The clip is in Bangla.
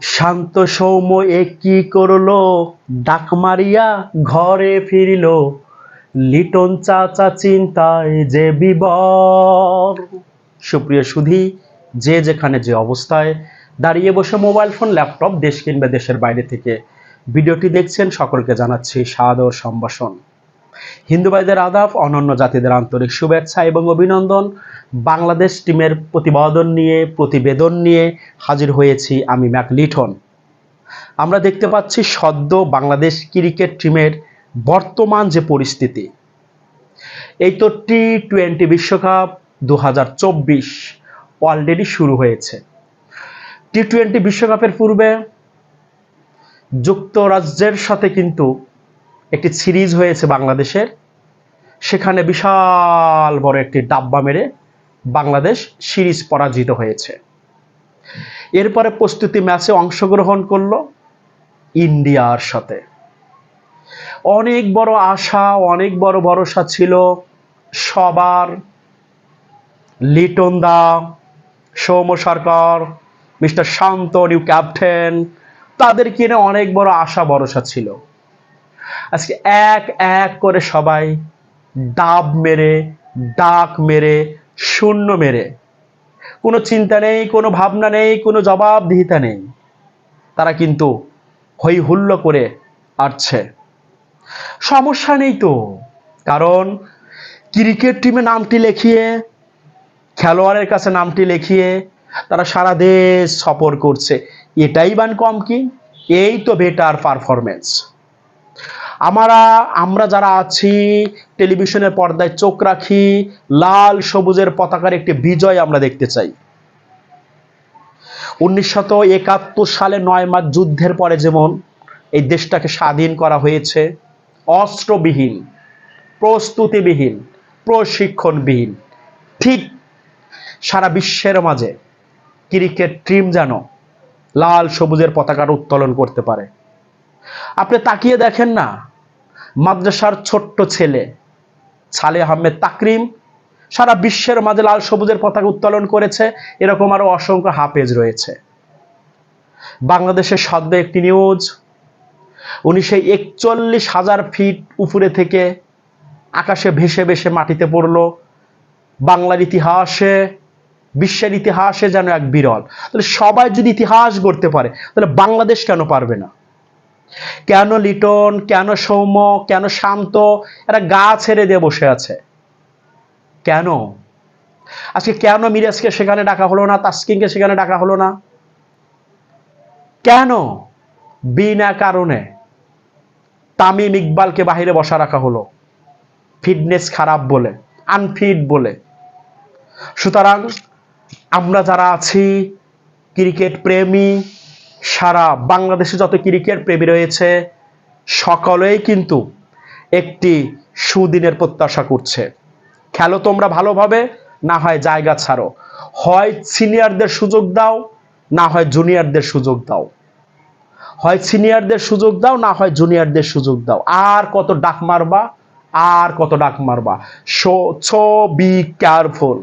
শান্ত সৌম্য এ কি করল? ডাক মারিয়া ঘরে ফিরিল। লিটন চাচা চিন্তায় যে বিবর। সুপ্রিয় সুধী, যে যেখানে যে অবস্থায় দাঁড়িয়ে বসে মোবাইল ফোন, ল্যাপটপ, দেশ কিংবা দেশের বাইরে থেকে। ভিডিওটি দেখছেন সকলকে জানাচ্ছি সাদর সম্ভাষণ। হিন্দু ভাইদের আদাব, অনন্য জাতিদের আন্তরিক শুভেচ্ছা এবং অভিনন্দন। বাংলাদেশ টিমের প্রতিবেদন নিয়ে প্রতিবেদন নিয়ে হাজির হয়েছি আমি ম্যাক লিটন আমরা দেখতে পাচ্ছি সদ্য বাংলাদেশ ক্রিকেট টিমের বর্তমান যে পরিস্থিতি। এই তো টি টোয়েন্টি বিশ্বকাপ দু হাজার চব্বিশ অলরেডি শুরু হয়েছে। টি টোয়েন্টি বিশ্বকাপের পূর্বে যুক্তরাজ্যের সাথে কিন্তু একটি সিরিজ হয়েছে বাংলাদেশের। সেখানে বিশাল বড় একটি ডাব্বা মেরে বাংলাদেশ সিরিজ পরাজিত হয়েছে। এরপরে প্রস্তুতি ম্যাচে অংশগ্রহণ করল ইন্ডিয়ার সাথে। অনেক বড় আশা, অনেক বড় ভরসা ছিল সবার। Liton da, Soumya Sarkar, mister Shanto, new captain, তাদের কিনে অনেক বড় আশা, ভরসা ছিল। আজকে এক এক করে সবাই ডাব মেরে, ডাক মেরে শূন্য মেরে। কোনো চিন্তা নেই, কোনো ভাবনা নেই, কোনো জবাবদিহিতা নেই। তারা কিন্তু হই হুল্লো করে আসছে সমস্যা নেই তো, কারণ ক্রিকেট টিমে নামটি লেখিয়ে, খেলোয়াড়ের কাছে নামটি লেখিয়ে তারা সারা দেশ সফর করছে। এটাই বান কম কি? এই তো বেটার পারফরমেন্স আমরা আমরা যারা আছি, টেলিভিশনের পর্দায় চোখ রাখি, লাল সবুজের পতাকার একটি বিজয় আমরা দেখতে চাই। উনিশশত একাত্তর সালে নয় মাস যুদ্ধের পরে যেমন এই দেশটাকে স্বাধীন করা হয়েছে, অস্ত্রবিহীন, প্রস্তুতিবিহীন, প্রশিক্ষণবিহীন, ঠিক সারা বিশ্বের মাঝে ক্রিকেট টিম যেন লাল সবুজের পতাকাটা উত্তোলন করতে পারে। আপনি তাকিয়ে দেখেন না মাদ্রাসার ছোট্ট ছেলে, সালে আহমেদ তাকরিম, সারা বিশ্বের মাঝে লাল সবুজের পতাকা উত্তোলন করেছে। এরকম আরও অসংখ্য হাফেজ রয়েছে। বাংলাদেশের সদ্য একটি নিউজ উনি সেই একচল্লিশ হাজার ফিট উপরে থেকে আকাশে ভেসে ভেসে মাটিতে পড়ল। বাংলার ইতিহাসে, বিশ্বের ইতিহাসে যেন এক বিরল। তাহলে সবাই যদি ইতিহাস গড়তে পারে, তাহলে বাংলাদেশ কেন পারবে না? কেন লিটন, কেন সৌম্য, কেন শান্ত? এরা গা ছেড়ে দিয়ে বসে আছে। কেন? আজকে কেন মিরাজকে সেখানে ডাকা হলো না? তাসকিনকে সেখানে ডাকা হলো না? কেন? বিনা কারণে তামিম ইকবালকে বাহিরে বসা রাখা হলো। ফিটনেস খারাপ বলে আনফিট বলে। সুতরাং আমরা যারা আছি, ক্রিকেট প্রেমী সারা বাংলাদেশে যত ক্রিকেট প্রেমী রয়েছে, সকলেই কিন্তু একটি সুদিনের প্রত্যাশা করছে। খেলো তোমরা ভালোভাবে, না হয় জায়গা ছাড়ো। হয় সিনিয়রদের সুযোগ দাও, না হয় জুনিয়রদের সুযোগ দাও। হয় সিনিয়রদের সুযোগ দাও, না হয় জুনিয়রদের সুযোগ দাও। আর কত ডাক মারবা, আর কত ডাক মারবা। So Chhau be careful